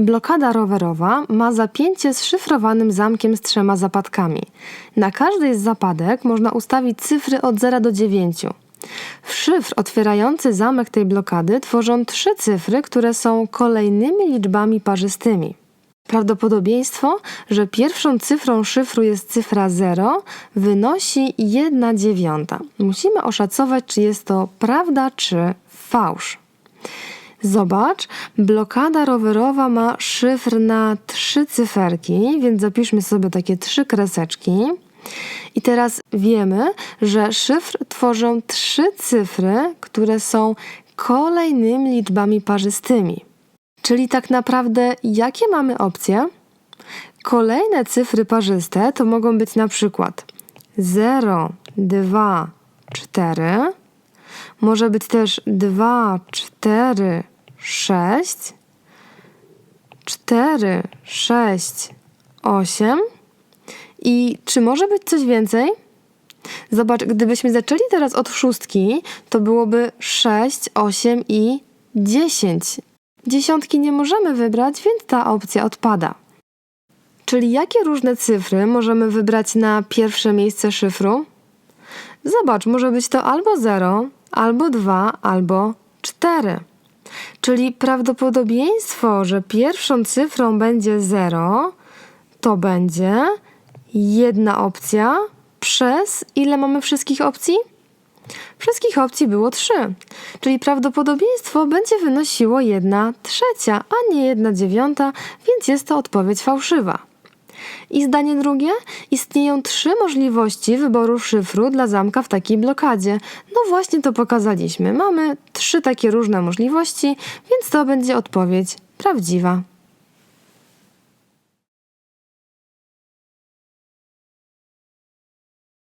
Blokada rowerowa ma zapięcie z szyfrowanym zamkiem z trzema zapadkami. Na każdej z zapadek można ustawić cyfry od 0 do 9. W szyfr otwierający zamek tej blokady tworzą trzy cyfry, które są kolejnymi liczbami parzystymi. Prawdopodobieństwo, że pierwszą cyfrą szyfru jest cyfra 0, wynosi 1 dziewiąta. Musimy oszacować, czy jest to prawda, czy fałsz. Zobacz, blokada rowerowa ma szyfr na trzy cyferki, więc zapiszmy sobie takie trzy kreseczki. I teraz wiemy, że szyfr tworzą trzy cyfry, które są kolejnymi liczbami parzystymi. Czyli tak naprawdę jakie mamy opcje? Kolejne cyfry parzyste to mogą być na przykład 0, 2, 4. Może być też 2, 4, 6. 4, 6, 8. I czy może być coś więcej? Zobacz, gdybyśmy zaczęli teraz od szóstki, to byłoby 6, 8 i 10. Dziesiątki nie możemy wybrać, więc ta opcja odpada. Czyli jakie różne cyfry możemy wybrać na pierwsze miejsce szyfru? Zobacz, może być to albo 0, albo 2, albo 4. Czyli prawdopodobieństwo, że pierwszą cyfrą będzie 0, to będzie jedna opcja przez ile mamy wszystkich opcji? Wszystkich opcji było 3, czyli prawdopodobieństwo będzie wynosiło 1 trzecia, a nie 1 dziewiąta, więc jest to odpowiedź fałszywa. I zdanie drugie: istnieją trzy możliwości wyboru szyfru dla zamka w takiej blokadzie. No właśnie to pokazaliśmy. Mamy trzy takie różne możliwości, więc to będzie odpowiedź prawdziwa.